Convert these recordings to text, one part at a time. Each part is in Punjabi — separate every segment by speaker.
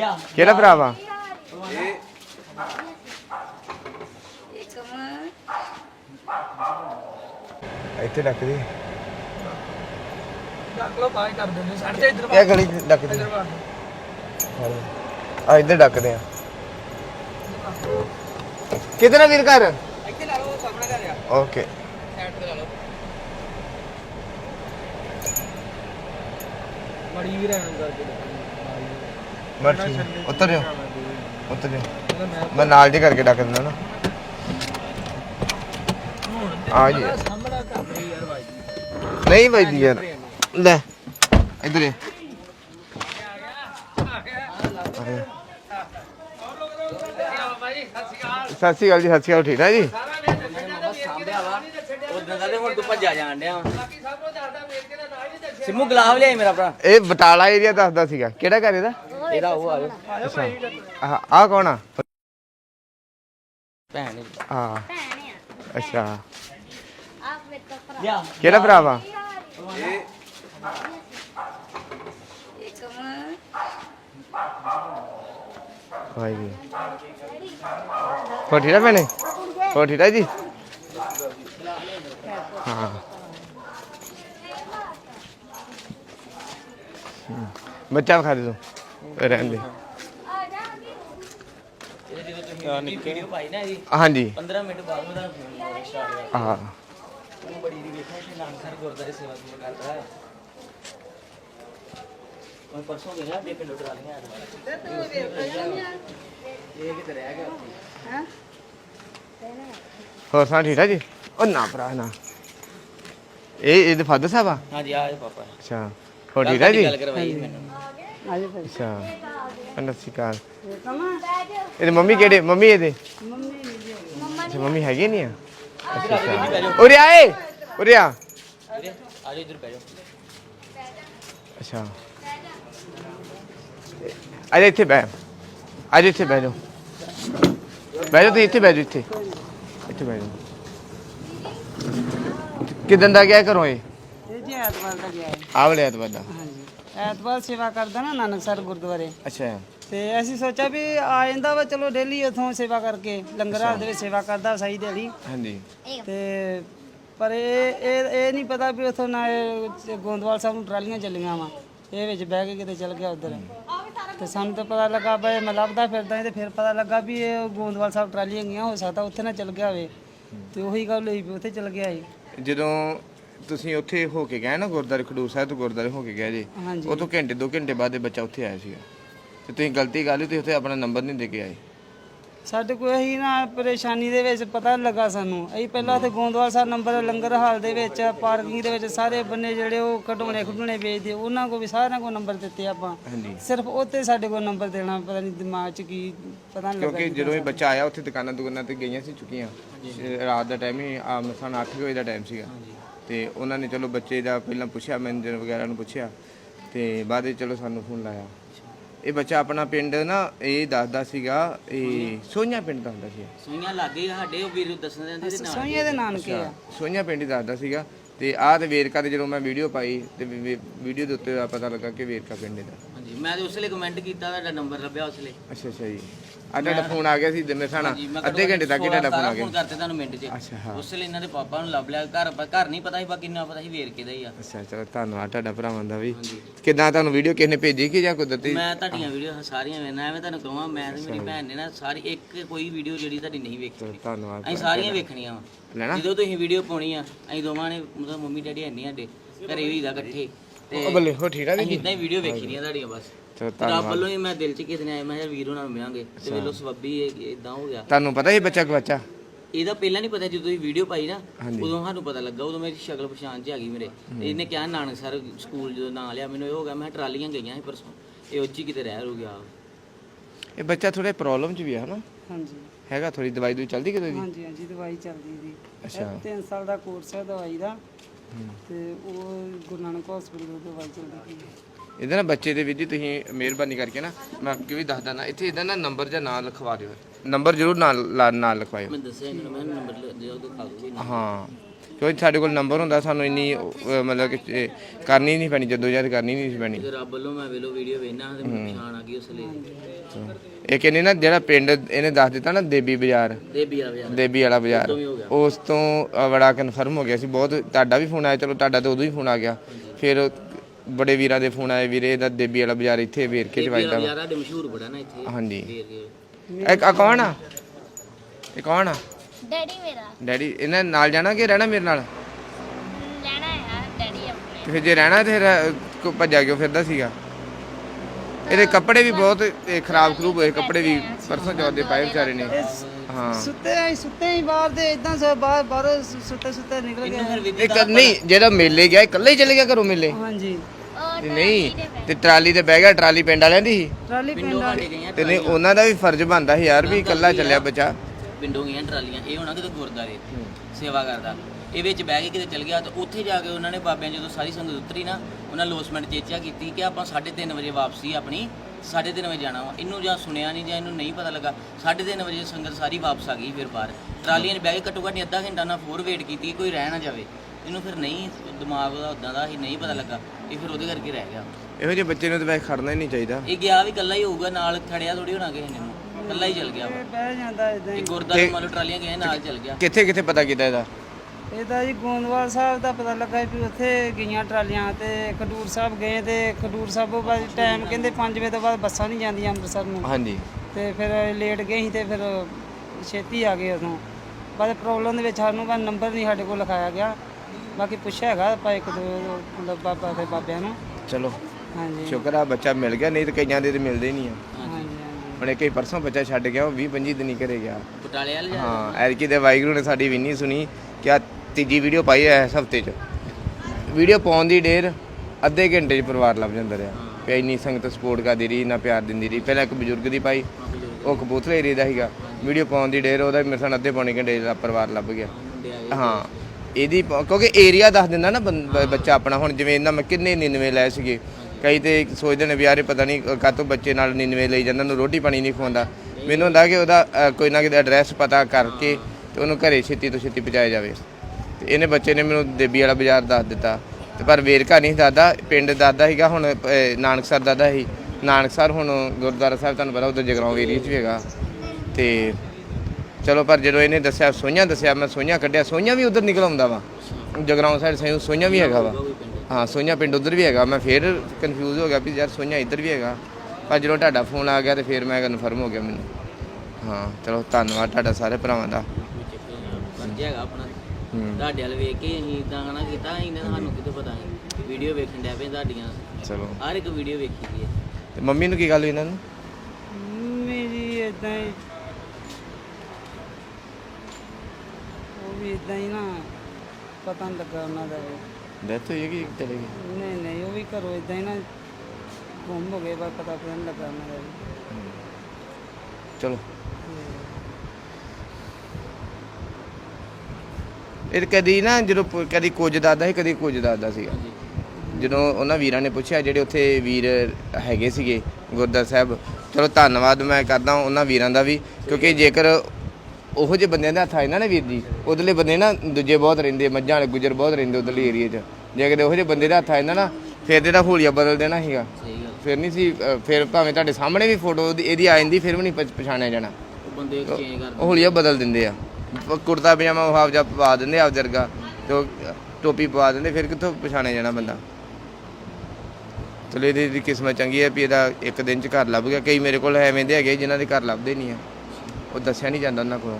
Speaker 1: ਕਿਹੜਾ ਭਰਾ ਵਾ
Speaker 2: ਇੱਕ ਮ
Speaker 1: ਇੱਥੇ ਡੱਕਦੀ
Speaker 3: ਡੱਕ ਲੋ ਬਾਹਰ ਕਰ ਦਿੰਦੇ ਛੱਡ ਦੇ ਇਧਰ
Speaker 1: ਇਹ ਗਲੀ ਚ ਡੱਕਦੀ ਆ ਇੱਧਰ ਡੱਕਦੇ ਆ। ਕਿਤਨਾ ਵੀਰ ਘਰ।
Speaker 3: ਇੱਥੇ ਲਾ ਲਓ ਸਾਹਮਣੇ ਕਰ ਆ।
Speaker 1: ਓਕੇ।
Speaker 3: ਸਾਈਡ ਤੇ ਲਾ ਲਓ। ਬੜੀ ਵੀ ਰਹਿਣ ਕਰਕੇ
Speaker 1: ਮੈਂ ਠੀਕ ਉੱਤਰ ਜਾ ਉੱਤਰ ਜਾ ਮੈਂ ਨਾਲ ਜੀ ਕਰਕੇ ਡੱਕ ਦਿੰਦਾ ਨਾ। ਆ ਜੀ।
Speaker 3: ਸਾਹਮਣਾ ਕਰ ਰਹੀ ਯਾਰ ਬਾਈ
Speaker 1: ਨਹੀਂ ਵੱਜਦੀ ਯਾਰ। ਲੈ ਇੱਧਰ ਆ। ਸਤਿ ਸ਼੍ਰੀ ਅਕਾਲ ਜੀ ਸਤਿ ਸ਼੍ਰੀ ਅਕਾਲ। ਠੀਕ ਠਾਕ ਜੀ?
Speaker 3: ਦਾ ਸਿਮੂ ਗਲਾਵ ਲਿਆਈ ਮੇਰਾ ਭਰਾ।
Speaker 1: ਇਹ ਬਟਾਲਾ ਏਰੀਆ ਦੱਸਦਾ ਸੀਗਾ। ਕਿਹੜਾ ਘਰ ਇਹਦਾ?
Speaker 3: ਇਹਦਾ ਉਹ ਆ
Speaker 1: ਅੱਛਾ। ਆਹ ਆਹ ਕੌਣ ਆ?
Speaker 3: ਭੈਣ ਨੇ
Speaker 1: ਹਾਂ
Speaker 2: ਭੈਣ ਆ।
Speaker 1: ਅੱਛਾ।
Speaker 2: ਆਪ ਮੇਰੇ ਤੋਂ ਭਰਾ।
Speaker 3: ਲਿਆ।
Speaker 1: ਕਿਹੜਾ ਭਰਾ ਵਾ?
Speaker 2: ਇੱਕ ਮ
Speaker 1: ਭਾਈ ਜੀ ਹੋਰ ਠੀਕ ਆ ਭੈਣੇ? ਹੋਰ ਠੀਕ ਆ ਜੀ? ਹਾਂ। ਬੱਚਾ ਵਿਖਾ ਦੇ ਤੂੰ। ਰਹਿਣ ਦੇ
Speaker 3: ਇਹ ਜਦੋਂ ਤੁਸੀਂ ਵੀਡੀਓ ਪਾਈ ਨਾ ਇਹਦੀ
Speaker 1: ਹਾਂਜੀ।
Speaker 3: 15 ਮਿੰਟ ਬਾਅਦ ਉਹਦਾ ਫੋਨ ਸਟਾਰਟ ਹੋਇਆ।
Speaker 1: ਹਾਂ।
Speaker 3: ਉਹ ਬੜੀ ਦੀ ਵੇਖਿਆ ਕਿ ਨਾਨਕਸਰ ਗੁਰਦਾਰੇ ਸੇਵਾ ਸੁਵਾ ਕਰਦਾ ਹੈ? ਮੈਂ ਪਰਸੋਂ ਗਿਆ ਅੱਡੇ ਪਿੰਡ ਟਰਾਲੀਆਂ ਆਇਆ ਇਹ ਕਿਤੇ ਰਹਿ ਗਿਆ ਉੱਥੇ।
Speaker 1: ਹੋਰ ਸਾਂ ਠੀਕ ਆ ਜੀ? ਉਹ ਨਾ ਭਰਾ ਨਾ। ਇਹ ਇਹਦੇ ਫਾਦਰ ਸਾਹਿਬ ਆ?
Speaker 3: ਹਾਂਜੀ ਆ ਪਾਪਾ
Speaker 1: ਅੱਛਾ। ਹੋਰ ਠੀਕ ਆ ਜੀ?
Speaker 3: ਗੱਲ ਕਰਵਾਈ
Speaker 1: ਅੱਛਾ ਇਹਦੇ ਮੰਮੀ ਕਿਹੜੇ? ਮੰਮੀ ਇਹਦੇ? ਅੱਛਾ ਮੰਮੀ ਹੈਗੇ ਨਹੀਂ ਆ? ਅੱਛਾ ਅੱਛਾ। ਉਰੇ ਆਏ ਉਰੇ ਆ।
Speaker 3: ਵੀਰੇ ਆ ਜਾਓ ਇੱਧਰ ਬਹਿ ਜਾਓ।
Speaker 1: ਅੱਛਾ ਅਜੇ ਇੱਥੇ ਬਹਿ ਅਜੇ ਇੱਥੇ ਬਹਿ ਜਾਓ ਬਹਿ ਇੱਥੇ ਬਹਿ ਜਾਓ ਇੱਥੇ। ਇੱਥੇ ਬਹਿ ਜਾਓ। ਕਿਦਨ ਦਾ ਗਿਆ ਘਰੋਂ ਇਹ?
Speaker 4: ਇਹ ਜੀ ਐਤਵਾਰ ਦਾ ਗਿਆ ਹੈ
Speaker 1: ਆਹ ਵਾਲੇ ਐਤਵਾਰ ਦਾ।
Speaker 4: ਐਤਵਾਰ ਸੇਵਾ ਕਰਦਾ ਨਾ ਨਾਨਕਸਰ ਗੁਰਦੁਆਰੇ।
Speaker 1: ਅੱਛਾ।
Speaker 4: ਤੇ ਅਸੀਂ ਸੋਚਿਆ ਵੀ ਆ ਜਾਂਦਾ ਵਾ ਚਲੋ ਡੇਲੀ ਉਥੋਂ ਸੇਵਾ ਕਰਕੇ ਲੰਗਰ ਹਾਲ ਦੇ ਵਿੱਚ ਸੇਵਾ ਕਰਦਾ ਸਹੀ ਦਿਹਾੜੀ।
Speaker 1: ਹਾਂਜੀ।
Speaker 4: ਤੇ ਪਰ ਇਹ ਇਹ ਇਹ ਨਹੀਂ ਪਤਾ ਵੀ ਉਥੋਂ ਨਾ ਇਹ ਗੋਂਦਵਾਲ ਸਾਹਿਬ ਨੂੰ ਟਰਾਲੀਆਂ ਚੱਲੀਆਂ ਵਾ। ਇਹ ਵਿੱਚ ਬਹਿ ਕੇ ਕਿਤੇ ਚਲ ਗਿਆ ਉਧਰ। ਤੇ ਸਾਨੂੰ ਤਾਂ ਪਤਾ ਲੱਗਾ ਬਈ ਮੈਂ ਲੱਭਦਾ ਫਿਰਦਾ ਸੀ ਤੇ ਫਿਰ ਪਤਾ ਲੱਗਾ ਵੀ ਇਹ ਗੋਂਦਵਾਲ ਸਾਹਿਬ ਟਰਾਲੀਆਂ ਗਈਆਂ ਹੋ ਸਕਦਾ ਉੱਥੇ ਨਾ ਚਲ ਗਿਆ ਹੋਵੇ। ਤੇ ਉਹੀ ਗੱਲ ਹੋਈ ਵੀ ਉੱਥੇ ਚਲ ਗਿਆ ਸੀ।
Speaker 1: ਜਦੋਂ ਤੁਸੀਂ ਉੱਥੇ ਹੋ ਕੇ ਗਏ ਨਾ ਗੁਰਦਾਰੇ ਖਡੂਰ ਸਾਹਿਬ ਤੋਂ ਗੁਰਦਾਰੇ ਹੋ ਕੇ ਗਏ ਜੀ।
Speaker 4: ਹਾਂਜੀ।
Speaker 1: ਉਹ ਤੋਂ ਘੰਟੇ 2 ਘੰਟੇ ਬਾਅਦ ਇਹ ਬੱਚਾ ਉੱਥੇ ਆਇਆ ਸੀਗਾ। ਤੇ ਤੁਸੀਂ ਗਲਤੀ ਕਰ ਲਈ ਤੁਸੀਂ ਉੱਥੇ ਆਪਣਾ ਨੰਬਰ ਨਹੀਂ ਦੇ ਕੇ ਆਏ।
Speaker 4: ਸਾਡੇ ਕੋਲ ਇਹੀ ਨਾ ਪਰੇਸ਼ਾਨੀ ਦੇ ਵਿੱਚ ਪਤਾ ਨੀ ਲੱਗਾ ਸਾਨੂੰ। ਅਸੀਂ ਪਹਿਲਾਂ ਉੱਥੇ ਗੋਂਦਵਾਲ ਸਾਹਿਬ ਨੰਬਰ ਲੰਗਰ ਹਾਲ ਦੇ ਵਿੱਚ ਪਾਰਕਿੰਗ ਦੇ ਵਿੱਚ ਸਾਰੇ ਬੰਨੇ ਜਿਹੜੇ ਉਹ ਖਡੋਣੇ ਖਡੋਣੇ ਵੇਚਦੇ ਉਹਨਾਂ ਕੋ ਵੀ ਸਾਰਿਆਂ ਕੋ ਨੰਬਰ ਦਿੱਤੇ ਆਪਾਂ।
Speaker 1: ਹਾਂਜੀ।
Speaker 4: ਸਿਰਫ ਉੱਤੇ ਸਾਡੇ ਕੋਲ ਨੰਬਰ ਦੇਣਾ ਪਤਾ ਨਹੀਂ ਦਿਮਾਗ 'ਚ ਕੀ ਪਤਾ ਨਹੀਂ ਲੱਗਾ
Speaker 1: ਕਿਉਂਕਿ ਜਦੋਂ ਇਹ ਬੱਚਾ ਆਇਆ ਉੱਥੇ ਦੁਕਾਨਾਂ ਦੁਕਾਨਾਂ ਤੇ ਗਈਆਂ ਸੀ ਚੁੱਕੀਆਂ। ਰਾਤ ਦਾ ਟਾਈਮ ਹੀ ਆ ਮਸਾਂ 8 ਵਜੇ ਦਾ ਟਾਈਮ ਸੀਗਾ। ਤੇ ਉਹਨਾਂ ਨੇ ਚਲੋ ਬੱਚੇ ਦਾ ਪਹਿਲਾਂ ਪੁੱਛਿਆ ਮੈਨੇਜਰ ਵਗੈਰਾ ਨੂੰ ਪੁੱਛਿਆ ਤੇ ਬਾਅਦ ਵਿੱਚ ਚਲੋ ਸਾਨੂੰ ਫੋਨ ਲਾਇਆ। ਇਹ ਬੱਚਾ ਆਪਣਾ ਪਿੰਡ ਨਾ ਇਹ ਦੱਸਦਾ ਸੀਗਾ ਇਹ ਸੋਈਆਂ ਪਿੰਡ ਦੱਸਦਾ ਸੀ
Speaker 3: ਸੂਈਆਂ ਲੱਗੇ ਸਾਡੇ ਉਹ ਵੀਰ ਦੱਸਣ ਦੇ ਤੇ ਨਾਲ
Speaker 4: ਸੋਈਏ ਦੇ ਨਾਨਕੇ ਆ।
Speaker 1: ਸੋਈਆਂ ਪਿੰਡ ਹੀ ਦੱਸਦਾ ਸੀਗਾ। ਤੇ ਆਹ ਤੇ ਵੇਰਕਾ ਤੇ ਜਦੋਂ ਮੈਂ ਵੀਡੀਓ ਪਾਈ ਤੇ ਵੀਡੀਓ ਦੇ ਉੱਤੇ ਪਤਾ ਲੱਗਾ ਕਿ ਵੇਰਕਾ ਪਿੰਡ ਇਹਦਾ
Speaker 3: ਹਾਂਜੀ ਮੈਂ ਤੇ ਉਸ ਲਈ ਕਮੈਂਟ ਕੀਤਾ ਤੁਹਾਡਾ ਨੰਬਰ ਲੱਭਿਆ ਉਸ ਲਈ
Speaker 1: ਅੱਛਾ ਅੱਛਾ ਜੀ। ਆ ਤੁਹਾਡਾ ਫੋਨ ਆ ਗਿਆ ਸੀ ਦਿਨੇ ਸਾਣਾ
Speaker 3: ਹਾਂਜੀ ਮੈਂ
Speaker 1: ਅੱਧੇ ਘੰਟੇ ਤੱਕ ਹੀ ਤੁਹਾਡਾ ਫੋਨ ਆ ਗਿਆ
Speaker 3: ਫੋਨ ਕਰਤੇ ਤੁਹਾਨੂੰ ਮਿੰਟ 'ਚ।
Speaker 1: ਅੱਛਾ ਹਾਂ।
Speaker 3: ਉਸ ਲਈ ਇਹਨਾਂ ਦੇ ਪਾਪਾ ਨੂੰ ਲੱਭ ਲਿਆ ਘਰ ਘਰ ਨਹੀਂ ਪਤਾ ਸੀ ਬਾਕੀ ਨਾ ਪਤਾ ਸੀ ਵੇਰ ਕਿਦਾ ਹੀ ਆ।
Speaker 1: ਅੱਛਾ ਚਲੋ ਧੰਨਵਾਦ ਤੁਹਾਡਾ ਭਰਾਵਾਂ ਦਾ ਵੀ। ਕਿੱਦਾਂ ਤੁਹਾਨੂੰ ਵੀਡੀਓ ਕਿਸ ਨੇ ਭੇਜੀ ਕਿ ਜਾਂ ਕੁਦਰਤੀ?
Speaker 3: ਮੈਂ ਤੁਹਾਡੀਆਂ ਵੀਡੀਓ ਸਾਰੀਆਂ ਵੇਖਣਾ ਐਵੇਂ ਤੁਹਾਨੂੰ ਕਹਾਂ ਮੈਂ ਤੇ ਮੇਰੀ ਭੈਣ ਨੇ ਨਾ ਸਾਰੀ ਇੱਕ ਕੋਈ ਵੀਡੀਓ ਜਿਹੜੀ ਤੁਹਾਡੀ ਨਹੀਂ ਵੇਖੀ।
Speaker 1: ਧੰਨਵਾਦ
Speaker 3: ਅਸੀਂ ਸਾਰੀਆਂ ਵੇਖਣੀਆਂ ਵਾ।
Speaker 1: ਲੈਣਾ?
Speaker 3: ਜਦੋਂ ਤੁਸੀਂ ਵੀਡੀਓ ਪਾਉਣੀ ਆ ਅਸੀਂ ਦੋਵਾਂ ਨੇ ਮਤਲਬ ਮੰਮੀ ਡੈਡੀ ਹੈ ਨਹੀਂ ਸਾਡੇ ਘਰੇ ਵੀ ਦਾ ਇਕੱਠੇ। ਤੇ
Speaker 1: ਉਹ ਬੱਲੇ ਹੋ ਠੀਕ ਆ
Speaker 3: ਅਸੀਂ
Speaker 1: ਜੀ
Speaker 3: ਇਦਾਂ ਹੀ ਵੀਡੀਓ ਵੇਖੀ ਦੀਆਂ ਤੁਹਾਡੀਆਂ ਬਸ।
Speaker 1: ਚਲੋ
Speaker 3: ਰੱਬ
Speaker 1: ਧੰਨਵਾਦ।
Speaker 3: ਵੱਲੋਂ ਹੀ ਮੈਂ ਦਿਲ 'ਚ ਕਿਤੇ ਨੇ ਆਇਆ ਮੈਂ ਕਿਹਾ ਵੀਰ ਉਹਨਾਂ ਨੂੰ ਮਿਲਾਂਗੇ। ਤੇ ਵੇਲੋ ਸਬੱਬੀ ਇਦਾਂ ਹੋ ਗਿਆ।
Speaker 1: ਤੁਹਾਨੂੰ ਪਤਾ ਇਹ ਬੱਚਾ ਬੱਚਾ?
Speaker 3: ਇਹਦਾ ਪਹਿਲਾਂ ਨਹੀਂ ਪਤਾ ਜਦੋਂ ਤੁਸੀਂ ਵੀਡੀਓ ਪਾਈ ਨਾ
Speaker 1: ਹਾਂਜੀ।
Speaker 3: ਉਦੋਂ ਸਾਨੂੰ ਪਤਾ ਲੱਗਾ ਉਦੋਂ ਮੇਰੀ ਸ਼ਕਲ ਪਛਾਣ ਚ ਆ ਗਈ ਮੇਰੇ। ਤੇ ਇਹਨੇ ਕਿਹਾ ਨਾਨਕ ਸਰ ਸਕੂਲ ਜਦੋਂ ਨਾਂ ਲਿਆ ਮੈਨੂੰ ਇਹ ਹੋ ਗਿਆ ਮੈਂ ਕਿਹਾ ਟਰਾਲੀਆਂ ਗਈਆਂ ਸੀ ਪਰਸੋਂ ਇਹ ਉੱਚੀ ਕਿਤੇ ਰਹਿ ਰੂ ਗਿਆ
Speaker 1: ਇਹ ਬੱਚਾ ਥੋੜੇ ਪ੍ਰੋਬਲਮ ਚ ਵੀ ਹੈ ਹਨਾ?
Speaker 4: ਹਾਂਜੀ।
Speaker 1: ਹੈਗਾ ਥੋੜੀ ਦਵਾਈ ਦੂਈ ਚੱਲਦੀ ਕਿਤੇ ਦੀ?
Speaker 4: ਹਾਂਜੀ ਹਾਂਜੀ ਦਵਾਈ ਚੱਲਦੀ ਦੀ
Speaker 1: ਅੱਛਾ।
Speaker 4: 3 ਸਾਲ ਦਾ ਕੋਰਸ ਹੈ ਦਵਾਈ ਦਾ। ਤੇ ਉਹ ਗੁਰੂ ਨਾਨਕ ਹਸਪੀਟਲ ਤੋਂ ਦਵਾਈ ਚੱਲਦੀ ਹੈ।
Speaker 1: ਇਹਦੇ ਨਾਲ ਬੱਚੇ ਦੇ ਵਿੱਚ ਜੀ ਤੁਸੀਂ ਮਿਹਰਬਾਨੀ ਕਰਕੇ ਨਾ ਮੈਂ ਅੱਗੇ ਵੀ ਦੱਸਦਾ ਨਾ ਇੱਥੇ ਇਹਦਾ ਨਾ ਨੰਬਰ ਜਾਂ ਨਾਂ ਲਿਖਵਾ ਦਿਓ। ਨੰਬਰ ਜ਼ਰੂਰ ਨਾਲ ਨਾਲ ਲਿਖਵਾਇਓ।
Speaker 3: ਮੈਂ ਦੱਸਿਆ ਇਹਨਾਂ ਨੂੰ ਨੰਬਰ ਦਿਓ ਦਿਖਾ ਦੂੰਗੀ
Speaker 1: ਹਾਂ ਕਿਉਂਕਿ ਸਾਡੇ ਕੋਲ ਨੰਬਰ ਹੁੰਦਾ ਸਾਨੂੰ ਇੰਨੀ ਅਹ, ਮਤਲਬ ਕਿ ਕਰਨੀ ਨਹੀਂ ਪੈਣੀ ਜਦੋਂ ਜਦ ਕਰਨੀ ਨਹੀਂ ਪੈਣੀ।
Speaker 3: ਤੇ ਰੱਬ ਵੱਲੋਂ ਮੈਂ ਵੇਲੋ ਵੀਡੀਓ ਵੇਖਣਾ ਤੇ ਮੈਨੂੰ ਪਛਾਣ ਆ ਗਈ ਉਸ ਲਈ।
Speaker 1: ਇਹ ਕਹਿੰਦੇ ਨਾ ਜਿਹੜਾ ਪਿੰਡ ਇਹਨੇ ਦੱਸ ਦਿੱਤਾ ਨਾ ਦੇਬੀ ਬਾਜ਼ਾਰ।
Speaker 3: ਦੇ ਵੀ ਆ ਯਾਰ
Speaker 1: ਦੇਬੀ ਵਾਲਾ ਬਾਜ਼ਾਰ।
Speaker 3: ਵੀ ਹੋ ਗਿਆ।
Speaker 1: ਉਸ ਤੋਂ ਅ, ਬੜਾ ਕਨਫਰਮ ਹੋ ਗਿਆ ਸੀ। ਬਹੁਤ ਤੁਹਾਡਾ ਵੀ ਫੋਨ ਆਇਆ ਚਲੋ ਤੁਹਾਡਾ ਤਾਂ ਉਦੋਂ ਹੀ ਫੋਨ ਆ ਗਿਆ। ਫਿਰ ਬੜੇ ਵੀਰਾਂ ਦੇ ਫੋਨ ਆਏ ਵੀਰੇ ਇਹਦਾ ਦੇਬੀ ਵਾਲਾ ਬਾਜ਼ਾਰ ਇੱਥੇ ਵੇਰਕੇ ਚ ਵੱਜਦਾ ਵਾ।
Speaker 3: ਯਾਰ ਸਾਡੇ ਮਸ਼ਹੂਰ ਬੜਾ ਨਾ ਇੱਥੇ।
Speaker 1: ਹਾਂਜੀ।
Speaker 3: ਫੇਰ
Speaker 1: ਇਹ ਆ ਕੌਣ ਆ? ਇਹ ਕੌਣ ਆ?
Speaker 2: ਡੈਡੀ ਮੇਰਾ।
Speaker 1: ਡੈਡੀ ਇਹਨਾਂ ਨਾਲ ਜਾਣਾ ਕਿ ਰਹਿਣਾ ਮੇਰੇ ਨਾਲ?
Speaker 2: ਲੈਣਾ ਹੈ ਡੈਡੀ ਆਪਣੇ।
Speaker 1: ਤੇ ਫਿਰ ਜੇ ਰਹਿਣਾ ਤੇ ਫਿਰ ਕੋ ਭੱਜਾ ਕਿਉਂ ਫਿਰਦਾ ਸੀਗਾ। ਇਹਦੇ ਕੱਪੜੇ ਵੀ ਬਹੁਤ ਇਹ ਖਰਾਬ ਖਰੂਬ ਹੋਏ ਕੱਪੜੇ ਵੀ ਪਰਸੋਂ ਚੌਥ ਦੇ ਪਾਏ ਵਿਚਾਰੇ ਨੇ। ਹਾਂ।
Speaker 4: ਸੁੱਤੇ ਆਈ ਸੁੱਤੇ ਹੀ ਬਾਹਰ ਦੇ ਇਦਾਂ ਸੇ ਬਾਹਰ ਬਾਹਰ ਸੁੱਤੇ ਸੁੱਤੇ ਨਿਕਲ ਗਏ
Speaker 3: ਫਿਰ ਵਿਧੀ
Speaker 1: ਨਹੀਂ ਜਿਹੜਾ ਮੇਲੇ ਗਿਆ ਇਕੱਲੇ ਹੀ ਚਲੇ ਗਿਆ ਘਰੋਂ ਮੇਲੇ?
Speaker 4: ਹਾਂਜੀ।
Speaker 1: ਨਹੀਂ ਤੇ ਟਰਾਲੀ ਤੇ ਬਹਿ ਗਿਆ ਟਰਾਲੀ ਪਿੰਡ ਵਾਲਿਆਂ ਦੀ ਸੀ
Speaker 4: ਟਰਾਲੀ ਪਿੰਡ ਵਾਲੀ।
Speaker 3: ਗਈਆਂ
Speaker 1: ਤੇ ਨਹੀਂ ਉਹਨਾਂ ਦਾ ਵੀ ਫਰਜ਼ ਬਣਦਾ ਸੀ ਯਾਰ ਵੀ ਇਕੱਲਾ ਚੱਲਿਆ ਬੱਚਾ।
Speaker 3: ਪਿੰਡੋਂ ਗਈਆਂ ਟਰਾਲੀਆਂ ਇਹ ਹੋਣਾ ਕਿਤੇ ਗੁਰਦਾਰੇ ਸੇਵਾ ਕਰਦਾ। ਇਹ ਵਿੱਚ ਬਹਿ ਕੇ ਕਿਤੇ ਚਲ ਗਿਆ ਤੇ ਉੱਥੇ ਜਾ ਕੇ ਉਹਨਾਂ ਨੇ ਬਾਬਿਆਂ ਜਦੋਂ ਸਾਰੀ ਸੰਗਤ ਉਤਰੀ ਨਾ ਉਹਨਾਂ ਲੋਸਮੈਂਟ ਚੇਚਾ ਕੀਤੀ ਕਿ ਆਪਾਂ 3:30 ਵਜੇ ਵਾਪਸੀ ਆਪਣੀ 3:30 ਵਜੇ ਜਾਣਾ ਵਾ। ਇਹਨੂੰ ਜਾਂ ਸੁਣਿਆ ਨਹੀਂ ਜਾਂ ਇਹਨੂੰ ਨਹੀਂ ਪਤਾ ਲੱਗਾ 3:30 ਵਜੇ ਸੰਗਤ ਸਾਰੀ ਵਾਪਸ ਆ ਗਈ ਫਿਰ ਬਾਹਰ। ਟਰਾਲੀਆਂ 'ਚ ਬਹਿ ਕੇ ਘੱਟੋ ਘੱਟ ਅੱਧਾ ਘੰਟਾ ਨਾ ਫੋਰ ਵੇਟ ਕੀਤੀ ਕੋਈ ਰਹਿ ਨਾ ਜਾਵੇ। ਇਹਨੂੰ ਫਿਰ ਨਹੀਂ ਦਿਮਾਗ ਦਾ ਉਦਾਂ ਦਾ ਹੀ ਨਹੀਂ ਪਤਾ ਲੱਗਾ ਇਹ ਫਿਰ ਉਹਦੇ ਕਰਕੇ ਰਹਿ ਗਿਆ।
Speaker 1: ਇਹੋ ਜਿਹੇ ਬੱਚੇ ਨੂੰ ਤਾਂ ਵੈਸੇ ਖੜਨਾ ਹੀ ਨਹੀਂ ਚਾਹੀਦਾ।
Speaker 3: ਇਹ ਗਿਆ ਵੀ ਇਕੱਲਾ ਹੀ ਹੋਊਗਾ ਨਾਲ ਖੜਿਆ ਥੋੜੀ ਹੋਣਾ ਕਿਸੇ ਨੇ ਨੂੰ ਇਕੱਲਾ ਹੀ ਚਲ ਗਿਆ ਵਾ।
Speaker 4: ਇਹ ਬਹਿ ਜਾਂਦਾ ਇਦਾਂ
Speaker 3: ਇਹ
Speaker 4: ਹੀ
Speaker 3: ਗੁਰਦਾਰੇ ਮੰਨ ਲਓ ਟਰਾਲੀਆਂ ਗਏ ਨਾਲ ਚਲ ਗਿਆ।
Speaker 1: ਕਿੱਥੇ ਕਿੱਥੇ ਪਤਾ ਕੀਤਾ ਇਹਦਾ?
Speaker 4: ਇਹਦਾ ਜੀ ਗੋਂਦਵਾਲ ਸਾਹਿਬ ਦਾ ਪਤਾ ਲੱਗਾ ਵੀ ਉੱਥੇ ਗਈਆਂ ਟਰਾਲੀਆਂ ਤੇ ਖਡੂਰ ਸਾਹਿਬ ਗਏ ਤੇ ਖਡੂਰ ਸਾਹਿਬੋਂ ਬਾਅਦ ਟਾਈਮ ਕਹਿੰਦੇ 5 ਵਜੇ ਤੋਂ ਬਾਅਦ ਬੱਸਾਂ ਨਹੀਂ ਜਾਂਦੀਆਂ ਅੰਮ੍ਰਿਤਸਰ ਨੂੰ।
Speaker 1: ਹਾਂਜੀ।
Speaker 4: ਤੇ ਫਿਰ ਲੇਟ ਗਏ ਸੀ ਤੇ ਫਿਰ ਛੇਤੀ ਆ ਗਏ ਉਦੋਂ। ਬਾਅਦ ਪ੍ਰੋਬਲਮ ਦੇ ਵਿੱਚ ਸਾਨੂੰ ਬਾ ਨੰਬਰ ਨਹੀਂ ਸਾਡੇ ਕੋਲ ਲਿਖਾਇਆ ਗਿਆ। ਬਾਕੀ ਪੁੱਛਿਆ ਹੈਗਾ ਆਪਾਂ ਇੱਕ ਦੋ ਮਤਲਬ ਬਾਬਾ ਤੇ ਬਾਬਿਆਂ ਨੂੰ।
Speaker 1: ਚਲੋ।
Speaker 4: ਹਾਂਜੀ।
Speaker 1: ਸ਼ੁਕਰ ਆ ਬੱਚਾ ਮਿਲ ਗਿਆ ਨਹੀਂ ਤਾਂ ਕਈਆਂ ਦੇ ਤੇ ਮਿਲਦੇ ਹੀ ਨਹੀਂ ਆ।
Speaker 4: ਹਾਂਜੀ ਹਾਂਜੀ।
Speaker 1: ਹੁਣ ਇੱਕ ਹੀ ਪਰਸੋਂ ਬੱਚਾ ਛੱਡ ਗਿਆ ਉਹ 20 25 ਦਿਨ ਹੀ ਘਰੇ ਗਿਆ।
Speaker 3: ਬਟਾਲੇ ਵਾਲੇ ਜਾ
Speaker 1: ਹਾਂ ਐਰਕੀ ਦੇ ਵਾਹਿਗੁਰੂ ਨੇ ਸਾਡੀ ਵੀ ਨਹੀਂ ਸੁਣੀ ਕਿ ਆ ਤੀਜੀ ਵੀਡੀਓ ਪਾਈ ਹੈ ਇਸ ਹਫ਼ਤੇ 'ਚ। ਵੀਡੀਓ ਪਾਉਣ ਦੀ ਢੇਰ ਅੱਧੇ ਘੰਟੇ 'ਚ ਪਰਿਵਾਰ ਲੱਭ ਜਾਂਦਾ ਰਿਹਾ। ਕਿ ਇੰਨੀ ਸੰਗਤ ਸਪੋਰਟ ਕਰਦੀ ਰਹੀ ਨਾ ਪਿਆਰ ਦਿੰਦੀ ਰਹੀ। ਪਹਿਲਾਂ ਇੱਕ ਬਜ਼ੁਰਗ ਦੀ ਪਾਈ ਉਹ ਕਬੂਤਰ ਏਰੀਏ ਦਾ ਸੀਗਾ। ਵੀਡੀਓ ਪਾਉਣ ਦੀ ਢੇਰ ਉਹਦਾ ਵੀ ਮੇਰੇ ਸਾਨ ਅੱਧੇ ਪੌਣੇ ਘੰਟੇ 'ਚ ਦਾ ਪਰਿਵਾਰ ਲੱਭ ਗਿਆ। ਹਾਂ। ਇਹਦੀ ਪ- ਕਿਉਂਕਿ ਏਰੀਆ ਦੱਸ ਦਿੰਦਾ ਨਾ ਬੰ- ਬ- ਬੱਚਾ ਆਪਣਾ। ਹੁਣ ਜਿਵੇਂ ਇਹਨਾਂ ਮੈਂ ਕਿੰਨੇ 99 ਲਏ ਸੀਗੇ। ਕਈ ਤੇ ਸੋਚਦੇ ਨੇ ਵੀ ਯਾਰ ਇਹ ਪਤਾ ਨਹੀਂ ਕਾਤੋਂ ਬੱਚੇ ਨਾਲ 99 ਲਈ ਜਾਂਦਾ ਨੂੰ ਰੋਟੀ ਪਾਣੀ ਨਹੀਂ ਖਵਾਉਂਦਾ। ਮੈਨੂੰ ਹੁੰਦਾ ਕਿ ਉਹਦਾ ਅ, ਕੋਈ ਨਾ ਕਿਤੇ ਐਡਰੈਸ ਪਤਾ ਕਰਕੇ ਤੇ ਉਹਨੂੰ ਘਰੇ ਛੇਤੀ ਤੋਂ ਛੇਤੀ ਪਹੁੰਚਾਇਆ ਜਾਵੇ। ਤੇ ਇਹਨੇ ਬੱਚੇ ਨੇ ਮੈਨੂੰ ਦੇਬੀ ਵਾਲਾ ਬਾਜ਼ਾਰ ਦੱਸ ਦਿੱਤਾ। ਤੇ ਪਰ ਵੇਰਕਾ ਨਹੀਂ ਦਾਦਾ ਪਿੰਡ ਦਾਦਾ ਸੀਗਾ ਹੁਣ ਅ, ਨਾਨਕਸਰ ਦਾਦਾ ਸੀ। ਨਾਨਕਸਰ ਹੁਣ ਗੁਰਦੁਆਰਾ ਸਾਹਿਬ ਤੁਹਾਨੂੰ ਪਤਾ ਉਧਰ ਜਗਰਾਉਂ ਏਰੀਆ 'ਚ ਵੀ ਹੈਗਾ। ਤੇ ਚਲੋ ਪਰ ਜਦੋਂ ਇਹਨੇ ਦੱਸਿਆ ਸੋਈਆਂ ਦੱਸਿਆ ਮੈਂ ਸੋਈਆਂ ਕੱਢਿਆ ਸੋਈਆਂ ਵੀ ਉਧਰ ਨਿਕਲ ਆਉਂਦਾ ਵਾ। ਜਗਰਾਉਂ ਸਾਈਡ ਸੇ ਸੋਈਆਂ ਵੀ ਹੈਗਾ ਵਾ। ਹਾਂ ਸੋਈਆਂ ਪਿੰਡ ਉਧਰ ਵੀ ਹੈਗਾ। ਮੈਂ ਫੇਰ ਕਨਫਿਊਜ਼ ਹੋ ਗਿਆ ਵੀ ਯਾਰ ਸੋਈਆਂ ਇੱਧਰ ਵੀ ਹੈਗਾ। ਪਰ ਜਦੋਂ ਤੁਹਾਡਾ ਫੋਨ ਆ ਗਿਆ ਤੇ ਫੇਰ ਮੈਂ ਕਨਫਰਮ ਹੋ ਗਿਆ ਮੈਨੂੰ। ਹਾਂ ਚਲੋ ਧੰਨਵਾਦ ਤੁਹਾਡਾ ਸਾਰੇ ਭਰਾਵਾਂ ਦਾ।
Speaker 3: ਹੈਗਾ ਆਪਣਾ। ਤੁਹਾਡੇ ਵਾਲ ਵੇਖ ਕੇ ਅਸੀਂ ਇਦਾਂ ਹਨਾ ਕੀਤਾ ਅਸੀਂ ਨੇ ਸਾਨੂੰ ਕਿਤੇ ਪਤਾ ਨਹੀਂ। ਵੀਡੀਓ ਵੇਖਣ ਡੈ ਪਏ ਤੁਹਾਡੀਆਂ।
Speaker 1: ਚਲੋ।
Speaker 3: ਹਰ ਇੱਕ ਵੀਡੀਓ ਵੇਖੀ ਦੀ ਹੈ।
Speaker 1: ਤੇ ਮੰਮੀ ਨੂੰ ਕੀ ਗੱਲ ਹੋਈ ਇਹਨਾਂ ਨੂੰ?
Speaker 4: ਮੇਰੀ ਇਦਾਂ ਹੀ ਉਹ ਵੀ ਇਦਾਂ ਹੀ ਨਾ ਪਤਾ ਨਹੀਂ ਲੱਗਾ ਉਹਨਾਂ ਦਾ ਵੀ।
Speaker 1: ਡੈਥ ਹੋਈ ਹੈ ਕਿ ਚਲੇ ਗਏ?
Speaker 4: ਨਹੀਂ ਨਹੀਂ ਉਹ ਵੀ ਘਰੋਂ ਇਦਾਂ ਹੀ ਨਾ ਗੁੰਮ ਹੋ ਗਏ ਬਸ ਪਤਾ ਪਤਾ ਨਹੀਂ ਲੱਗਾ ਉਹਨਾਂ ਦਾ ਵੀ।
Speaker 1: ਚਲੋ। ਇਹ ਕਦੀ ਨਾ ਜਦੋਂ ਪ- ਕਦੀ ਕੁਝ ਦੱਸਦਾ ਸੀ ਕਦੀ ਕੁਝ ਦੱਸਦਾ ਸੀਗਾ। ਜਦੋਂ ਉਹਨਾਂ ਵੀਰਾਂ ਨੇ ਪੁੱਛਿਆ ਜਿਹੜੇ ਉੱਥੇ ਵੀਰ ਹੈਗੇ ਸੀਗੇ ਗੁਰਦੁਆਰਾ ਸਾਹਿਬ ਚਲੋ ਧੰਨਵਾਦ ਮੈਂ ਕਰਦਾ ਉਹਨਾਂ ਵੀਰਾਂ ਦਾ ਵੀ ਕਿਉਂਕਿ ਜੇਕਰ ਉਹੋ ਜਿਹੇ ਬੰਦਿਆਂ ਦੇ ਹੱਥ ਆਏ ਨਾ ਨਾ ਵੀਰ ਜੀ ਉਧਰਲੇ ਬੰਦੇ ਨਾ ਦੂਜੇ ਬਹੁਤ ਰਹਿੰਦੇ ਮੱਝਾਂ ਵਾਲੇ ਗੁੱਜਰ ਬਹੁਤ ਰਹਿੰਦੇ ਉਧਰਲੇ ਏਰੀਏ 'ਚ। ਜੇ ਕਿਤੇ ਉਹੋ ਜਿਹੇ ਬੰਦੇ ਦੇ ਹੱਥ ਆਏ ਨਾ ਨਾ ਫਿਰ ਤੇ ਇਹਦਾ ਹੁਲੀਆ ਬਦਲ ਦੇਣਾ ਸੀਗਾ। ਫਿਰ ਨਹੀਂ ਸੀ ਫਿਰ ਭਾਵੇਂ ਤੁਹਾਡੇ ਸਾਹਮਣੇ ਵੀ ਫੋਟੋ ਇਹਦੀ ਆ ਜਾਂਦੀ ਫਿਰ ਵੀ ਨਹੀਂ ਪਛ- ਪਛਾਣਿਆ ਜਾਣਾ।
Speaker 3: ਉਹ ਬੰਦੇ ਚੇਂਜ ਕਰ
Speaker 1: ਉਹ ਹੁਲੀਆ ਬਦਲ ਦਿੰਦੇ ਆ। ਪ- ਕੁੜਤਾ ਪਜਾਮਾ ਉਹ ਆਪਜਾ ਪਵਾ ਦਿੰਦੇ ਆਪ ਜਰਗਾ ਤੇ ਟੋਪੀ ਪਵਾ ਦਿੰਦੇ ਫਿਰ ਕਿੱਥੋਂ ਪਛਾਣਿਆ ਜਾਣਾ ਬੰਦਾ? ਚਲੋ ਇਹਦੀ ਦੀ ਕਿਸਮਤ ਚੰਗੀ ਹੈ ਵੀ ਇਹਦਾ ਇੱਕ ਦਿਨ ਚ ਘਰ ਲੱਭ ਗਿਆ। ਕਈ ਮੇਰੇ ਕੋਲ ਐਵੇਂ ਦੇ ਹੈਗੇ ਜਿਨ੍ਹਾਂ ਦੇ ਘਰ ਲੱਭਦੇ ਨਹੀਂ ਆ। ਉਹ ਦੱਸਿਆ ਨਹੀਂ ਜਾਂਦਾ ਉਹਨਾਂ ਕੋਲ।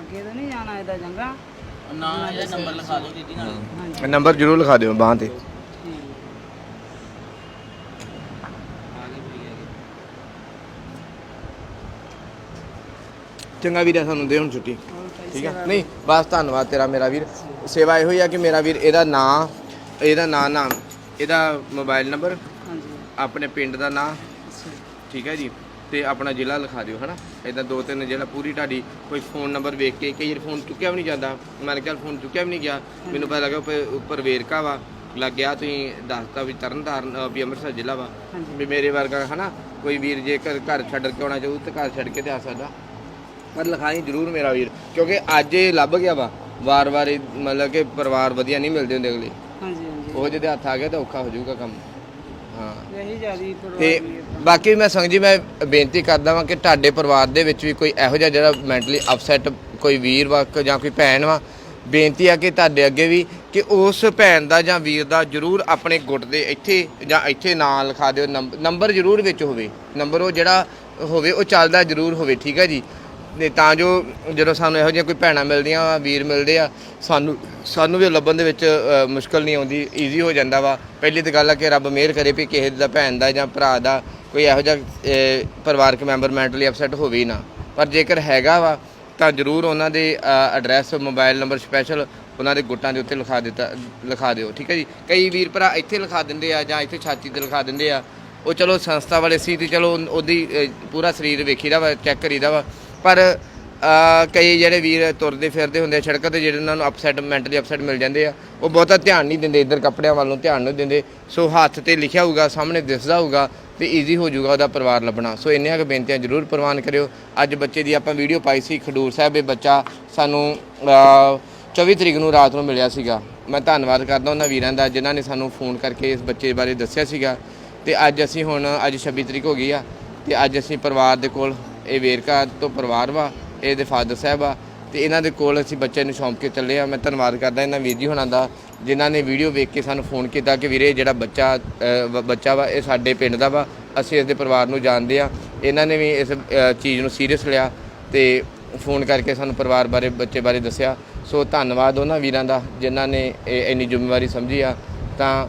Speaker 4: ਅੱਗੇ ਤਾਂ ਨਹੀਂ ਜਾਣਾ ਇਹਦਾ ਚੰਗਾ।
Speaker 3: ਨਾ ਇਹਦਾ ਨੰਬਰ ਲਿਖਾ ਦਿਓ ਦੀਦੀ ਨਾਲ।
Speaker 4: ਹਾਂਜੀ।
Speaker 1: ਨੰਬਰ ਜ਼ਰੂਰ ਲਿਖਾ ਦਿਓ ਬਾਹਾਂ ਤੇ। ਚੰਗਾ ਵੀਰ ਸਾਨੂੰ ਦੇ ਹੁਣ ਛੁੱਟੀ। ਠੀਕ ਹੈ ਨਹੀਂ ਬਸ ਧੰਨਵਾਦ ਤੇਰਾ ਮੇਰਾ ਵੀਰ। ਸੇਵਾ ਇਹੋ ਹੀ ਆ ਕਿ ਮੇਰਾ ਵੀਰ ਇਹਦਾ ਨਾਂ ਇਹਦਾ ਨਾਂ ਨਾਮ ਇਹਦਾ ਮੋਬਾਈਲ ਨੰਬਰ ਆਪਣੇ ਪਿੰਡ ਦਾ ਨਾਂ।
Speaker 4: ਅੱਛਾ।
Speaker 1: ਠੀਕ ਹੈ ਜੀ। ਤੇ ਆਪਣਾ ਜ਼ਿਲ੍ਹਾ ਲਿਖਾ ਦਿਓ ਹਨਾ। ਇਦਾਂ ਦੋ ਤਿੰਨ ਜਿਹੜਾ ਪੂਰੀ ਤੁਹਾਡੀ ਕੋਈ ਫੋਨ ਨੰਬਰ ਵੇਖ ਕੇ ਕਈ ਵਾਰ ਫੋਨ ਚੁੱਕਿਆ ਵੀ ਨਹੀਂ ਜਾਂਦਾ। ਮੈਂ ਕਿਹਾ ਫੋਨ ਚੁੱਕਿਆ ਵੀ ਨਹੀਂ ਗਿਆ। ਮੈਨੂੰ ਪਤਾ ਲੱਗਾ ਉੱਪਰ ਉੱਪਰ ਵੇਰਕਾ ਵਾ। ਲੱਗਿਆ ਤੁਸੀਂ ਦੱਸਤਾ ਵੀ ਤਰਨਤਾਰਨ ਅ, ਵੀ ਅੰਮ੍ਰਿਤਸਰ ਜ਼ਿਲ੍ਹਾ ਵਾ। ਵੀ ਮੇਰੇ ਵਰਗਾ ਹਨਾ ਕੋਈ ਵੀਰ ਜੇਕਰ ਘਰ ਛੱਡ ਕੇ ਆਉਣਾ ਚਾਹੂ ਤਾਂ ਘਰ ਛੱਡ ਕੇ ਤੇ ਆ ਸਕਦਾ। ਪਰ ਲਿਖਾਈ ਜ਼ਰੂਰ ਮੇਰਾ ਵੀਰ ਕਿਉਂਕਿ ਅੱਜ ਇਹ ਲੱਭ ਗਿਆ ਵਾ। ਵਾਰ-ਵਾਰ ਇਹ ਮਤਲਬ ਕਿ ਪਰਿਵਾਰ ਵਧੀਆ ਨਹੀਂ ਮਿਲਦੇ ਹੁੰਦੇ ਅਗਲੇ।
Speaker 4: ਹਾਂਜੀ ਹਾਂਜੀ।
Speaker 1: ਉਹ ਜਿਹਦੇ ਹੱਥ ਆ ਗਿਆ ਤਾਂ ਔਖਾ ਹੋ ਜਾਊਗਾ ਕੰਮ। ਹਾਂ।
Speaker 4: ਇਹੀ ਜਿਆਦੀ
Speaker 1: ਤੇ ਬਾਕੀ ਮੈਂ ਸੰਗ ਜੀ ਮੈਂ ਬੇਨਤੀ ਕਰਦਾ ਵਾਂ ਕਿ ਤੁਹਾਡੇ ਪਰਿਵਾਰ ਦੇ ਵਿੱਚ ਵੀ ਕੋਈ ਇਹੋ ਜਿਹਾ ਜਿਹੜਾ ਮੈਂਟਲੀ ਅਪਸੈਟ ਕੋਈ ਵੀਰ ਵਾ ਜਾਂ ਕੋਈ ਭੈਣ ਵਾ ਬੇਨਤੀ ਆ ਕਿ ਤੁਹਾਡੇ ਅੱਗੇ ਵੀ ਕਿ ਉਸ ਭੈਣ ਦਾ ਜਾਂ ਵੀਰ ਦਾ ਜਰੂਰ ਆਪਣੇ ਗੁੱਟ ਦੇ ਇੱਥੇ ਜਾਂ ਇੱਥੇ ਨਾਂ ਲਿਖਾ ਦਿਓ ਨੰਬ- ਨੰਬਰ ਜਰੂਰ ਵਿੱਚ ਹੋਵੇ। ਨੰਬਰ ਉਹ ਜਿਹੜਾ ਹੋਵੇ ਉਹ ਚੱਲਦਾ ਜਰੂਰ ਹੋਵੇ ਠੀਕ ਹੈ ਜੀ? ਤੇ ਤਾਂ ਜੋ ਜਦੋਂ ਸਾਨੂੰ ਇਹੋ ਜਿਹੀਆਂ ਕੋਈ ਭੈਣਾਂ ਮਿਲਦੀਆਂ ਵਾ ਵੀਰ ਮਿਲਦੇ ਆ ਸਾਨੂੰ ਸਾਨੂੰ ਵੀ ਲੱਭਣ ਦੇ ਵਿੱਚ ਅ, ਮੁਸ਼ਕਲ ਨਹੀਂ ਆਉਂਦੀ ਈਜ਼ੀ ਹੋ ਜਾਂਦਾ ਵਾ। ਪਹਿਲੀ ਤਾਂ ਗੱਲ ਆ ਕਿ ਰੱਬ ਮਿਹਰ ਕਰੇ ਵੀ ਕਿਸੇ ਦਾ ਭੈਣ ਦਾ ਜਾਂ ਭਰਾ ਦਾ ਕੋਈ ਇਹੋ ਜਿਹਾ ਅ, ਪਰਿਵਾਰਕ ਮੈਂਬਰ ਮੈਂਟਲੀ ਅਪਸੈਟ ਹੋਵੇ ਹੀ ਨਾ। ਪਰ ਜੇਕਰ ਹੈਗਾ ਵਾ ਤਾਂ ਜਰੂਰ ਉਹਨਾਂ ਦੇ ਐਡਰੈਸ ਮੋਬਾਈਲ ਨੰਬਰ ਸਪੈਸ਼ਲ ਉਹਨਾਂ ਦੇ ਗੁੱਟਾਂ ਦੇ ਉੱਤੇ ਲਿਖਾ ਦਿੱਤਾ ਲਿਖਾ ਦਿਓ ਠੀਕ ਹੈ ਜੀ? ਕਈ ਵੀਰ ਭਰਾ ਇੱਥੇ ਲਿਖਾ ਦਿੰਦੇ ਆ ਜਾਂ ਇੱਥੇ ਛਾਤੀ ਤੇ ਲਿਖਾ ਦਿੰਦੇ ਆ। ਉਹ ਚਲੋ ਸੰਸਥਾ ਵਾਲੇ ਸੀ ਤੇ ਚਲੋ ਉਹਦੀ ਅ, ਪੂਰਾ ਸਰੀਰ ਵੇਖੀਦਾ ਵਾ ਚੈੱਕ ਕਰੀਦਾ ਵਾ। ਪਰ ਕਈ ਜਿਹੜੇ ਵੀਰ ਤੁਰਦੇ ਫਿਰਦੇ ਹੁੰਦੇ ਆ ਸੜਕਾਂ ਤੇ ਜਿਹੜੇ ਉਹਨਾਂ ਨੂੰ ਅਪਸੈਟ ਮੈਂਟਲੀ ਅਪਸੈਟ ਮਿਲ ਜਾਂਦੇ ਆ ਉਹ ਬਹੁਤਾ ਧਿਆਨ ਨਹੀਂ ਦਿੰਦੇ ਇੱਧਰ ਕੱਪੜਿਆਂ ਵੱਲੋਂ ਧਿਆਨ ਨਹੀਂ ਦਿੰਦੇ। ਸੋ ਹੱਥ ਤੇ ਲਿਖਿਆ ਹੋਊਗਾ ਸਾਹਮਣੇ ਦਿਸਦਾ ਹੋਊਗਾ ਤੇ ਈਜ਼ੀ ਹੋ ਜਾਊਗਾ ਉਹਦਾ ਪਰਿਵਾਰ ਲੱਭਣਾ। ਸੋ ਇੰਨੀਆਂ ਕੁ ਬੇਨਤੀਆਂ ਜ਼ਰੂਰ ਪ੍ਰਵਾਨ ਕਰਿਓ। ਅੱਜ ਬੱਚੇ ਦੀ ਆਪਾਂ ਵੀਡੀਓ ਪਾਈ ਸੀ ਖਡੂਰ ਸਾਹਿਬ ਇਹ ਬੱਚਾ ਸਾਨੂੰ ਅ, 24 ਤਰੀਕ ਨੂੰ ਰਾਤ ਨੂੰ ਮਿਲਿਆ ਸੀਗਾ। ਮੈਂ ਧੰਨਵਾਦ ਕਰਦਾ ਉਹਨਾਂ ਵੀਰਾਂ ਦਾ ਜਿਨ੍ਹਾਂ ਨੇ ਸਾਨੂੰ ਫੋਨ ਕਰਕੇ ਇਸ ਬੱਚੇ ਬਾਰੇ ਦੱਸਿਆ ਸੀਗਾ। ਤੇ ਅੱਜ ਅਸੀਂ ਹੁਣ ਅੱਜ 26 ਤਰੀਕ ਹੋ ਗਈ ਆ ਤੇ ਅੱਜ ਅਸੀਂ ਪਰਿਵਾਰ ਦੇ ਕੋਲ ਇਹ ਵੇਰਕਾ ਤੋਂ ਪਰਿਵਾਰ ਵਾ ਇਹਦੇ ਫਾਦਰ ਸਾਹਿਬ ਆ, ਤੇ ਇਹਨਾਂ ਦੇ ਕੋਲ ਅਸੀਂ ਬੱਚੇ ਨੂੰ ਸੌਂਪ ਕੇ ਚੱਲੇ ਆ। ਮੈਂ ਧੰਨਵਾਦ ਕਰਦਾ ਇਹਨਾਂ ਵੀਰ ਜੀ ਹੁਣਾਂ ਦਾ, ਜਿਨ੍ਹਾਂ ਨੇ ਵੀਡੀਓ ਵੇਖ ਕੇ ਸਾਨੂੰ ਫੋਨ ਕੀਤਾ ਕਿ ਵੀਰੇ ਜਿਹੜਾ ਬੱਚਾ ਬੱਚਾ ਵਾ, ਇਹ ਸਾਡੇ ਪਿੰਡ ਦਾ ਵਾ, ਅਸੀਂ ਇਸ ਦੇ ਪਰਿਵਾਰ ਨੂੰ ਜਾਣਦੇ ਆ। ਇਹਨਾਂ ਨੇ ਵੀ ਇਸ ਚੀਜ਼ ਨੂੰ ਸੀਰੀਅਸ ਲਿਆ ਤੇ ਫੋਨ ਕਰਕੇ ਸਾਨੂੰ ਪਰਿਵਾਰ ਬਾਰੇ, ਬੱਚੇ ਬਾਰੇ ਦੱਸਿਆ। ਸੋ ਧੰਨਵਾਦ ਉਹਨਾਂ ਵੀਰਾਂ ਦਾ, ਜਿਨ੍ਹਾਂ ਨੇ ਇਹ ਇੰਨੀ ਜ਼ਿੰਮੇਵਾਰੀ ਸਮਝੀ ਆ। ਤਾਂ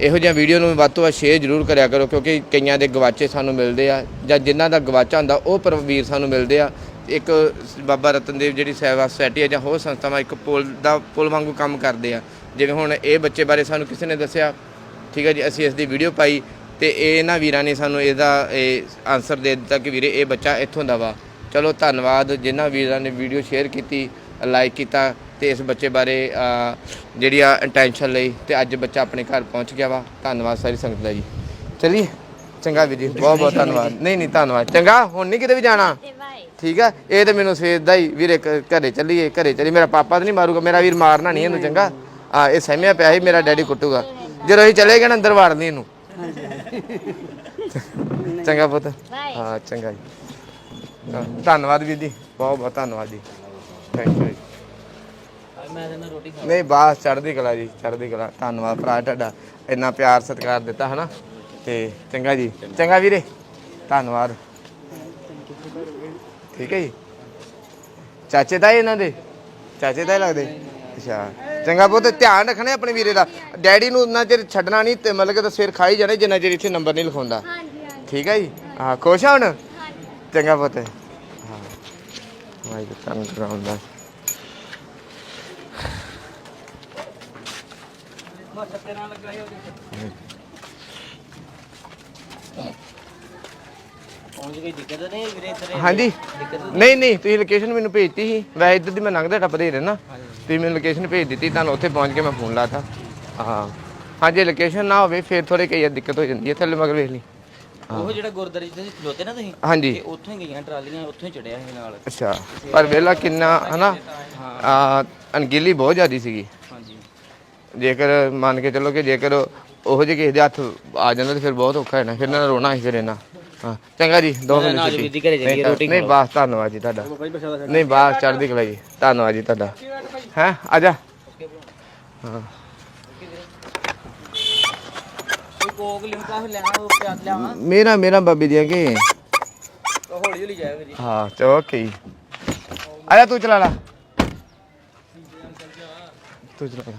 Speaker 1: ਇਹੋ ਜਿਹੀਆਂ ਵੀਡੀਓ ਨੂੰ ਵੱਧ ਤੋਂ ਵੱਧ ਸ਼ੇਅਰ ਜ਼ਰੂਰ ਕਰਿਆ ਕਰੋ, ਕਿਉਂਕਿ ਕਈਆਂ ਦੇ ਗਵਾਚੇ ਸਾਨੂੰ ਮਿਲਦੇ ਆ, ਜਾਂ ਜਿਨ੍ਹਾਂ ਦਾ ਗਵਾਚਾ ਹੁੰਦਾ, ਉਹ ਪਰਵੀਰ ਸਾਨੂੰ ਮਿਲਦੇ ਆ। ਇੱਕ ਬਾਬਾ ਰਤਨਦੇਵ ਜਿਹੜੀ ਸੇਵਾ ਸੋਸਾਇਟੀ ਹੈ ਜਾਂ ਹੋਰ ਸੰਸਥਾਵਾਂ, ਇੱਕ ਪੁਲ ਦਾ, ਪੁਲ ਵਾਂਗੂ ਕੰਮ ਕਰਦੇ ਆ। ਜਿਵੇਂ ਹੁਣ ਇਹ ਬੱਚੇ ਬਾਰੇ ਸਾਨੂੰ ਕਿਸੇ ਨੇ ਦੱਸਿਆ, ਠੀਕ ਹੈ ਜੀ, ਅਸੀਂ ਇਸ ਦੀ ਵੀਡੀਓ ਪਾਈ, ਤੇ ਇਹ ਇਹਨਾਂ ਵੀਰਾਂ ਨੇ ਸਾਨੂੰ ਇਹਦਾ, ਇਹ ਆਨਸਰ ਦੇ ਦਿੱਤਾ ਕਿ ਵੀਰੇ ਇਹ ਬੱਚਾ ਇੱਥੋਂ ਦਾ ਵਾ। ਚਲੋ, ਧੰਨਵਾਦ, ਜਿਨ੍ਹਾਂ ਵੀਰਾਂ ਨੇ ਵੀਡੀਓ ਸ਼ੇਅਰ ਕੀਤੀ ਲਾਈਕ ਕੀਤਾ ਤੇ ਇਸ ਬੱਚੇ ਬਾਰੇ ਜਿਹੜੀ ਆ ਇੰਟੈਂਸ਼ਨ ਲਈ ਤੇ ਅੱਜ ਬੱਚਾ ਆਪਣੇ ਘਰ ਪਹੁੰਚ ਗਿਆ ਵਾ। ਧੰਨਵਾਦ ਸਾਰੀ ਸੰਗਤ ਦਾ ਜੀ। ਚਲਿਏ, ਚੰਗਾ ਵੀਰ ਜੀ, ਬਹੁਤ ਬਹੁਤ ਧੰਨਵਾਦ। ਨਹੀਂ ਨਹੀਂ, ਧੰਨਵਾਦ। ਚੰਗਾ, ਹੁਣ ਨਹੀਂ ਕਿਤੇ ਵੀ ਜਾਣਾ? ਠੀਕ ਆ, ਇਹ ਤੇ ਮੈਨੂੰ ਸਵੇਰ ਦਾ ਹੀ ਵੀਰੇ ਘ- ਘਰੇ ਚੱਲੀਏ, ਘਰੇ ਚੱਲੀ ਮੇਰਾ ਪਾਪਾ ਤਾਂ ਨਹੀਂ ਮਾਰੂਗਾ, ਮੇਰਾ ਵੀਰ ਮਾਰਨਾ ਨਹੀਂ ਇਹਨੂੰ, ਚੰਗਾ? ਆ, ਇਹ ਸਹਿਮਿਆ ਪਿਆ ਸੀ, ਮੇਰਾ ਡੈਡੀ ਕੁੱਟੂਗਾ। ਜਦੋਂ ਅਸੀਂ ਚਲੇ ਗਏ ਨਾ, ਅੰਦਰ ਵਾੜਨੀ ਇਹਨੂੰ। ਚੰਗਾ ਪੁੱਤ। ਹਾਂ, ਚੰਗਾ ਜੀ। ਧੰਨਵਾਦ ਵੀਰ ਜੀ, ਬਹੁਤ ਬਹੁਤ ਧੰਨਵਾਦ ਜੀ। ਥੈਂਕ ਯੂ
Speaker 3: ਮੈਂ ਤਾਂ ਰੋਟੀ ਖਾ
Speaker 1: ਨਹੀਂ ਬਾਸ ਚੜ੍ਹਦੀ ਕਲਾ ਜੀ ਚੜ੍ਹਦੀ ਕਲਾ। ਧੰਨਵਾਦ ਭਰਾ ਤੁਹਾਡਾ। ਇੰਨਾ ਪਿਆਰ ਸਤਿਕਾਰ ਦਿੱਤਾ ਹਨਾ? ਤੇ ਚੰਗਾ ਜੀ। ਚੰਗਾ ਵੀਰੇ। ਧੰਨਵਾਦ। ਠੀਕ ਹੈ ਜੀ। ਚਾਚੇ ਦਾ ਇਹਨਾਂ ਦੇ? ਚਾਚੇ ਦਾ ਹੀ ਲੱਗਦੇ? ਅੱਛਾ। ਚੰਗਾ ਬਹੁਤ ਧਿਆਨ ਰੱਖਣਾ ਆਪਣੇ ਵੀਰੇ ਦਾ। ਡੈਡੀ ਨੂੰ ਉਹਨਾਂ ਚਿਰ ਛੱਡਣਾ ਨਹੀਂ ਤੇ ਮਤਲਬ ਕਿ ਤਾਂ ਸਿਰ ਖਾਈ ਜਾਣੇ ਜਿੰਨਾ ਚਿਰ ਇੱਥੇ ਨੰਬਰ ਨਹੀਂ ਲਿਖਾਉਂਦਾ।
Speaker 2: ਹਾਂਜੀ ਹਾਂਜੀ।
Speaker 1: ਠੀਕ ਹੈ ਜੀ? ਹਾਂ ਖੁਸ਼ ਆ ਹੁਣ? ਚੰਗਾ ਪੁੱਤ ਹਾਂ। ਵਾਹਿਗੁਰੂ ਤੁਹਾਨੂੰ ਕਰਾਉਂਦਾ
Speaker 3: ਪਹੁੰਚ ਗਈ ਦਿੱਕਤ ਨਹੀਂ ਵੀਰੇ ਇੱਧਰ
Speaker 1: ਹਾਂਜੀ। ਨਹੀਂ ਨਹੀਂ ਤੁਸੀਂ ਲੋਕੇਸ਼ਨ ਮੈਨੂੰ ਭੇਜਤੀ ਸੀ। ਵੈਸੇ ਇੱਧਰ ਦੀ ਮੈਂ ਲੰਘਦਾ ਟੱਪਦਾ ਹੀ ਰਹਿਣਾ ਤੁਸੀਂ ਮੈਨੂੰ ਲੋਕੇਸ਼ਨ ਭੇਜ ਦਿੱਤੀ ਤੁਹਾਨੂੰ ਉੱਥੇ ਪਹੁੰਚ ਕੇ ਮੈਂ ਫੋਨ ਲਾਤਾ। ਹਾਂ। ਹਾਂ ਜੇ ਲੋਕੇਸ਼ਨ ਨਾ ਹੋਵੇ ਫਿਰ ਥੋੜੇ ਕਈ ਵਾਰ ਦਿੱਕਤ ਹੋ ਜਾਂਦੀ ਹੈ ਥੱਲੇ ਮਗਰ ਵੇਖ ਲਈ।
Speaker 3: ਉਹ ਜਿਹੜਾ ਗੁਰਦਾਰੇ ਜਿੱਥੇ ਤੁਸੀਂ ਖਲੋਤੇ ਨਾ ਤੁਸੀਂ
Speaker 1: ਹਾਂਜੀ।
Speaker 3: ਤੇ ਉੱਥੋਂ ਹੀ ਗਈਆਂ ਟਰਾਲੀਆਂ ਉੱਥੋਂ ਹੀ ਚੜਿਆ ਸੀ ਨਾਲ।
Speaker 1: ਅੱਛਾ। ਪਰ ਵੇਲਾ ਕਿੰਨਾ ਹਨਾ? ਆ ਅਣਗਿਲੀ ਬਹੁਤ ਜ਼ਿਆਦੀ ਸੀਗੀ।
Speaker 3: ਹਾਂਜੀ
Speaker 1: ਜੇਕਰ ਮੰਨ ਕੇ ਚੱਲੋ ਕਿ ਜੇਕਰ ਉਹੋ ਜਿਹੇ ਕਿਸੇ ਦੇ ਹੱਥ ਆ ਜਾਂਦਾ ਤੇ ਫਿਰ ਬਹੁਤ ਔਖਾ ਹੈ ਨਾ ਫਿਰ ਨਾ ਰੋਣਾ ਹੀ ਫਿਰ ਇਹਨਾਂ। ਹਾਂ ਚੰਗਾ ਜੀ ਦੋ ਮਿੰਟ
Speaker 3: ਨਾਲ
Speaker 1: ਛੁੱਟੀ।
Speaker 3: ਵੀਰ ਦੀ ਘਰੇ ਜਾਈਏ,
Speaker 1: ਨਹੀਂ,
Speaker 3: ਰੋਟੀ
Speaker 1: ਨਹੀਂ ਬਾਸ ਧੰਨਵਾਦ ਜੀ ਤੁਹਾਡਾ। ਨਹੀਂ ਬਾਸ ਚੜ੍ਹਦੀ ਕਲਾ ਜੀ ਧੰਨਵਾਦ ਜੀ ਤੁਹਾਡਾ। ਹੈ ਆ ਜਾ। ਹਾਂ।
Speaker 3: ਕੋਈ ਕੋਕ ਲਿਮਕਾ ਫਿਰ ਲੈਣਾ ਉਹ ਪਿਆ ਲਿਆਵਾਂ।
Speaker 1: ਮੇਰਾ ਮੇਰਾ ਬਾਬੇ ਦੀਆਂ ਕਿ?
Speaker 3: ਹੌਲੀ ਹੌਲੀ ਜਾਇਆ ਵੀਰੇ
Speaker 1: ਹਾਂ ਜੀ। ਆ ਜਾ ਤੂੰ ਚਲਾ ਲਾ। ਤੂੰ ਚਲਾ ਲਾ।